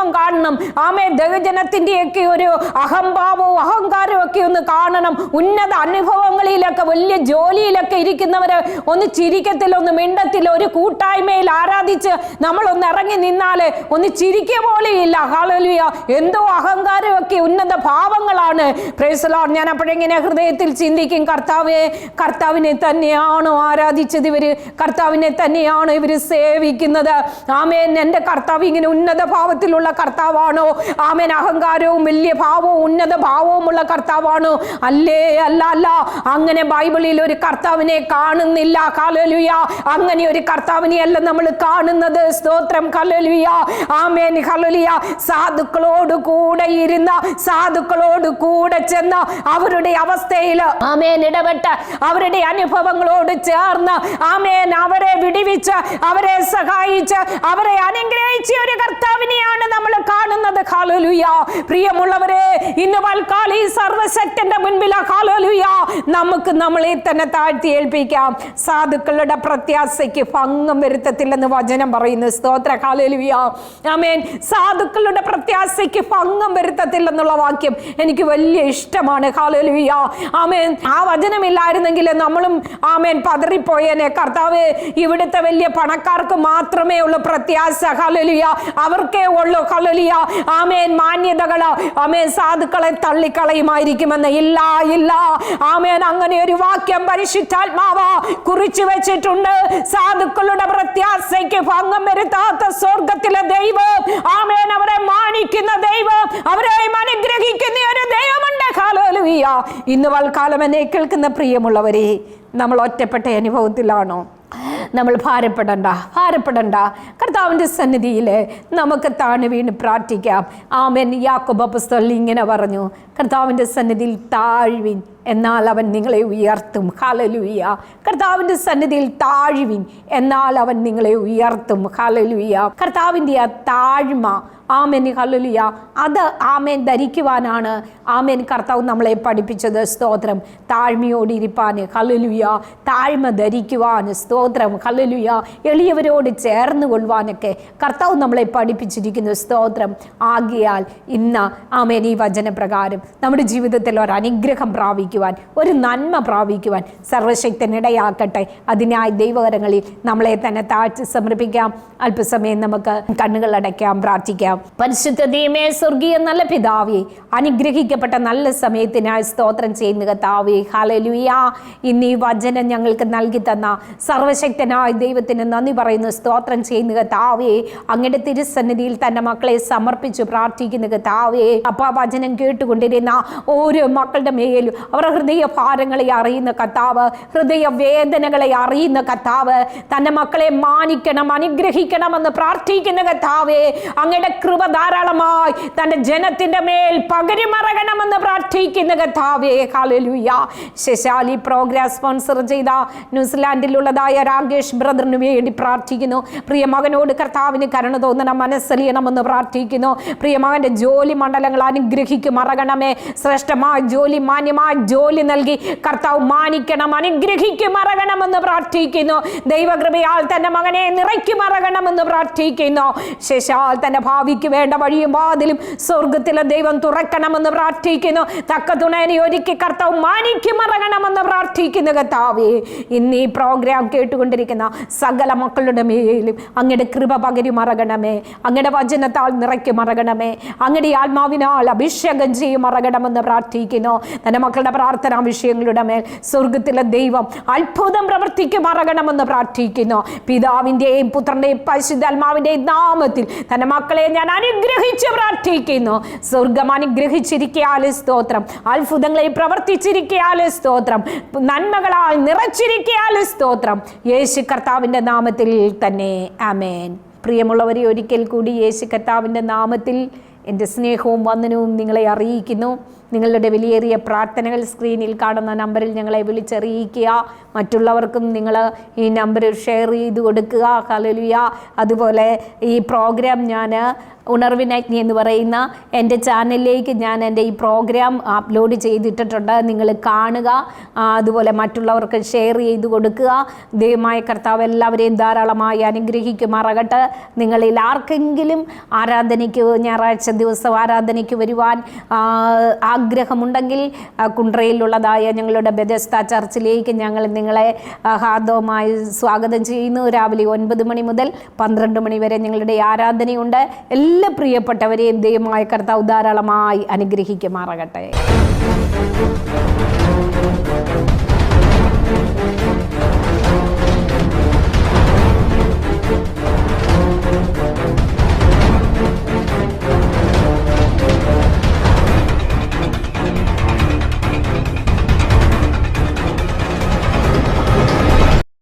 ചെല്ലുമ്പം കാണണം. ആമേ ദൈവജനത്തിന്റെയൊക്കെ ഒരു അഹംഭാവവും അഹങ്കാരവും ഒക്കെ ഒന്ന് കാണണം. ഉന്നത അനുഭവങ്ങളിലൊക്കെ വലിയ ജോലിയിലൊക്കെ ഇരിക്കുന്നവര് ഒന്ന് ചിരിക്കത്തിൽ ഒന്ന് മിണ്ടത്തിൽ ഒരു കൂട്ടായ്മയിൽ ആരാധിച്ച് നമ്മൾ ഒന്ന് ഇറങ്ങി നിന്നാൽ ഒന്ന് ചിരിക്കുക പോലെയില്ല. ഹാളിയ എന്തോ അഹങ്കാരമൊക്കെ ഉന്നത ഭാവങ്ങളാണ്. പ്രേസലോ ഞാൻ അപ്പോഴെങ്ങനെ ഹൃദയത്തിൽ ചിന്തിക്കും കർത്താവെ കർത്താവിനെ തന്നെയാണോ ആരാധിച്ചത് ഇവർ? കർത്താവിനെ തന്നെയാണോ ഇവർ സേവിക്കുന്നത്? ആമേൻ. എന്റെ കർത്താവ് ഇങ്ങനെ ഉന്നത ഭാവത്തിലുള്ള കർത്താവാണോ? ആമേൻ. അഹങ്കാരവും വലിയ ഭാവവും ഉന്നത ഭാവവുമുള്ള കർത്താവാണോ. അല്ലേ? അല്ല അല്ല. അങ്ങനെ ബൈബിളിൽ ഒരു കർത്താവിനെ കാണുന്നില്ല. കലലുയ അങ്ങനെ ഒരു കർത്താവിനെ അല്ല നമ്മൾ കാണുന്നത്. സ്തോത്രം. കലലുയ ആമേൻ. കലലുയ സാധുക്കളോട് കൂടെ ഇരുന്ന സാധുക്കളോട് കൂടെ ചെന്ന് അവരുടെ അവസ്ഥയിൽ ആമേൻ ഇടപെട്ട അവരുടെ അനുഭവങ്ങളോട് ചേർന്ന് ആമേൻ അവരെ വിടിവിച്ച് അവരെ സഹായിച്ച് അവരെ അനുഗ്രഹിച്ച ഒരു കർത്താവിനെയാണ് നമ്മൾ കാണുന്നത്. പ്രിയമുള്ളവരെ ഇന്ന് വൽക്കാലം സർവശക്തന്റെ മുൻപിൽ നമുക്ക് നമ്മളെ തന്നെ താഴ്ത്തി ഏൽപ്പിക്കാം. സാധുക്കളുടെ പ്രത്യാശയ്ക്ക് ഭംഗം വരുത്തത്തില്ലെന്ന് വചനം പറയുന്നു. സ്തോത്ര. ഹാലലുയ ആമേൻ. സാധുക്കളുടെ പ്രത്യാശയ്ക്ക് ഭംഗം വരുത്തത്തില്ലെന്നുള്ള വാക്യം എനിക്ക് വലിയ ഇഷ്ടമാണ്. ഹാലലുയ ആമേൻ. ആ വചനമില്ലായിരുന്നെങ്കിൽ നമ്മളും ആമേൻ പതറിപ്പോയേനെ. കർത്താവ് ഇവിടുത്തെ വലിയ പണക്കാർക്ക് മാത്രമേ ഉള്ളൂ പ്രത്യാശ. ഹലലിയ അവർക്കേ ഉള്ളൂ. ഹലലിയ ആമേൻ. മാന്യതകൾ ആമേൻ. സാധുക്കളെ തള്ളിക്കളയുമായിരിക്കുമെന്ന്. ഇല്ല ഇല്ല. ആമേൻ. അങ്ങനെ ഒരു വാക്യം പരിശുദ്ധാത്മാവ കുറിച്ചു വെച്ചിട്ടുണ്ട്. സാധുക്കളുടെ പ്രത്യാശയ്ക്ക് ഭംഗം വരുത്താത്ത സ്വർഗത്തിലെ ദൈവം. ആമേൻ. അവരെ മാനിക്കുന്ന ദൈവം. അവരെ അനുഗ്രഹിക്കുന്ന ഒരു ദൈവമുണ്ട്. ഹലോലുവിയ ഇന്ന് വൽക്കാലം എന്നെ കേൾക്കുന്ന പ്രിയമുള്ളവരെ നമ്മൾ ഒറ്റപ്പെട്ട അനുഭവത്തിലാണോ? നമ്മൾ ഭാരപ്പെടണ്ട ഭാരപ്പെടണ്ട. കർത്താവിന്റെ സന്നിധിയിൽ നമുക്ക് താണു വീണ് പ്രാർത്ഥിക്കാം. ആമൻ. യാക്കോബ പുസ്തകം ഇങ്ങനെ പറഞ്ഞു. കർത്താവിന്റെ സന്നിധിയിൽ താഴ്വിൻ എന്നാൽ അവൻ നിങ്ങളെ ഉയർത്തും. ഹലലുയ കർത്താവിന്റെ സന്നിധിയിൽ താഴ്വിൻ. എന്നാൽ അവൻ നിങ്ങളെ ഉയർത്തും. ഹലലുയ കർത്താവിന്റെ ആ താഴ്മ. ആമേൻ ഹല്ലുലിയ. അത് ആമേൻ ധരിക്കുവാനാണ് ആമേൻ കർത്താവ് നമ്മളെ പഠിപ്പിച്ചത്. സ്തോത്രം. താഴ്മയോടിരിപ്പാൻ ഹല്ലുലിയ. താഴ്മ ധരിക്കുവാൻ. സ്തോത്രം. ഹല്ലുലിയ. എളിയവരോട് ചേർന്ന് കൊള്ളുവാനൊക്കെ കർത്താവ് നമ്മളെ പഠിപ്പിച്ചിരിക്കുന്നു. സ്തോത്രം. ആകിയാൽ ഇന്ന് ആമേൻ ഈ വചനപ്രകാരം നമ്മുടെ ജീവിതത്തിൽ ഒരു അനുഗ്രഹം പ്രാപിക്കുവാൻ ഒരു നന്മ പ്രാപിക്കുവാൻ സർവശക്തനിടയാക്കട്ടെ. അതിനായി ദൈവകരങ്ങളിൽ നമ്മളെ തന്നെ താഴ്ച സമർപ്പിക്കാം. അല്പസമയം നമുക്ക് കണ്ണുകൾ അടയ്ക്കാം പ്രാർത്ഥിക്കാം. പരിശുദ്ധ ദൈവമേ സ്വർഗീയ നല്ല പിതാവേ അനുഗ്രഹിക്കപ്പെട്ട നല്ല സമയത്തിനായി സ്തോത്രം ചെയ്യുന്ന കത്താവേ ഹല്ലേലൂയ. ഇന്ന് ഈ വചനം ഞങ്ങൾക്ക് നൽകി തന്ന സർവശക്തനായ ദൈവത്തിന് നന്ദി പറയുന്നു സ്തോത്രം ചെയ്യുന്ന കത്താവേ അങ്ങയുടെ തിരുസന്നിധിയിൽ തന്റെ മക്കളെ സമർപ്പിച്ചു പ്രാർത്ഥിക്കുന്ന കത്താവേ അപ്പ വചനം കേട്ടുകൊണ്ടിരുന്ന ഓരോ മക്കളുടെ മേലും അവരുടെ ഹൃദയ ഭാരങ്ങളെ അറിയുന്ന കർത്താവ് ഹൃദയ വേദനകളെ അറിയുന്ന കർത്താവ് തന്റെ മക്കളെ മാനിക്കണം അനുഗ്രഹിക്കണമെന്ന് പ്രാർത്ഥിക്കുന്ന കർത്താവേ അങ്ങയുടെ കൃപ ധാരാളമായി തന്റെ ജനത്തിന്റെ മേൽ പകരിമറകണമെന്ന് പ്രാർത്ഥിക്കുന്ന കർത്താവേ ഹാലലുയ ശശാലി പ്രോഗ്രാം സ്പോൺസർ ചെയ്ത ന്യൂസിലാൻഡിലുള്ളതായ രാകേഷ് ബ്രദറിന് വേണ്ടി പ്രാർത്ഥിക്കുന്നു. പ്രിയ മകനോട് കർത്താവിന് കരുണ തോന്നണം മനസ്സലിയണമെന്ന് പ്രാർത്ഥിക്കുന്നു. പ്രിയ മകന്റെ ജോലി മണ്ഡലങ്ങൾ അനുഗ്രഹിക്കും മറകണമേ ശ്രേഷ്ഠമായ ജോലി മാന്യമായ ജോലി നൽകി കർത്താവ് മാനിക്കണം അനുഗ്രഹിക്കുമറകണമെന്ന് പ്രാർത്ഥിക്കുന്നു. ദൈവകൃപയാൽ തന്റെ മകനെ നിറയ്ക്കുമറകണമെന്ന് പ്രാർത്ഥിക്കുന്നു. ശേഷാൽ തന്റെ ഭാവിക്ക് വേണ്ട വഴിയും വാതിലും സ്വർഗത്തിലെ ദൈവം തുറക്കണമെന്ന് പ്രാർത്ഥിക്കുന്നു. തക്ക തുണേനെ ഒരുക്കി കർത്താവ് മാനിക്കുമറകണമെന്ന് പ്രാർത്ഥിക്കുന്നു കർത്താവേ. ഇന്ന് ഈ പ്രോഗ്രാം കേട്ടുകൊണ്ടിരിക്കുന്ന സകല മക്കളുടെ മേലും അങ്ങയുടെ കൃപ പകരുമറകണമേ അങ്ങയുടെ വചനത്താൽ നിറയ്ക്കുമറകണമേ അങ്ങയുടെ ആത്മാവിനാൽ അഭിഷേകം ചെയ്യുമറകണമെന്ന് പ്രാർത്ഥിക്കുന്നു. തന്റെ മക്കളുടെ പ്രാർത്ഥനാ വിഷയങ്ങളുടെ മേൽ സ്വർഗത്തിലെ ദൈവം അത്ഭുതം പ്രവർത്തിക്കുമറകണമെന്ന് പ്രാർത്ഥിക്കുന്നു. പിതാവിന്റെയും പുത്രന്റെയും പരിശുദ്ധാത്മാവിന്റെയും നാമത്തിൽ തന്റെ മക്കളെ ഞാൻ അനുഗ്രഹിച്ച് പ്രാർത്ഥിക്കുന്നു. സ്വർഗം അനുഗ്രഹിച്ചിരിക്കാലേ സ്തോത്രം. അത്ഭുതങ്ങളെ പ്രവർത്തിച്ചിരിക്കാലേ സ്തോത്രം. നന്മകളാൽ നിറച്ചിരിക്കാലേ സ്തോത്രം. യേശു കർത്താവിന്റെ നാമത്തിൽ തന്നെ. ആമേൻ. പ്രിയമുള്ളവരെ ഒരിക്കൽ കൂടി യേശു കർത്താവിന്റെ നാമത്തിൽ എന്റെ സ്നേഹവും വന്ദനവും നിങ്ങളെ അറിയിക്കുന്നു. നിങ്ങളുടെ വിലയേറിയ പ്രാർത്ഥനകൾ സ്ക്രീനിൽ കാണുന്ന നമ്പറിൽ ഞങ്ങളെ വിളിച്ചറിയിക്കുക. മറ്റുള്ളവർക്കും നിങ്ങൾ ഈ നമ്പർ ഷെയർ ചെയ്ത് കൊടുക്കുക. ഹലലുയ അതുപോലെ ഈ പ്രോഗ്രാം ഞാൻ ഉണർവിനഗ്നി എന്ന് പറയുന്ന എന്റെ ചാനലിലേക്ക് ഞാൻ എന്റെ ഈ പ്രോഗ്രാം അപ്ലോഡ് ചെയ്തിട്ടിട്ടുണ്ട്. നിങ്ങൾ കാണുക അതുപോലെ മറ്റുള്ളവർക്ക് ഷെയർ ചെയ്ത് കൊടുക്കുക. ദൈവമായ കർത്താവ് എല്ലാവരെയും ധാരാളമായി അനുഗ്രഹിക്കുമാറാകട്ടെ. നിങ്ങളിൽ ആർക്കെങ്കിലും ആരാധനയ്ക്ക് ഞായറാഴ്ച ദിവസം ആരാധനയ്ക്ക് വരുവാൻ ആഗ്രഹമുണ്ടെങ്കിൽ കുണ്ട്രയിലുള്ളതായ ഞങ്ങളുടെ ബെദസ്ത ചർച്ചിലേക്ക് ഞങ്ങൾ നിങ്ങളെ ഹാർദവുമായി സ്വാഗതം ചെയ്യുന്നു. രാവിലെ ഒൻപത് മണി മുതൽ പന്ത്രണ്ട് മണി വരെ ഞങ്ങളുടെ ആരാധനയുണ്ട്. എല്ലാ പ്രിയപ്പെട്ടവരെയും ദൈവമായ കർത്താവ് ധാരാളമായി അനുഗ്രഹിക്കുമാറാകട്ടെ.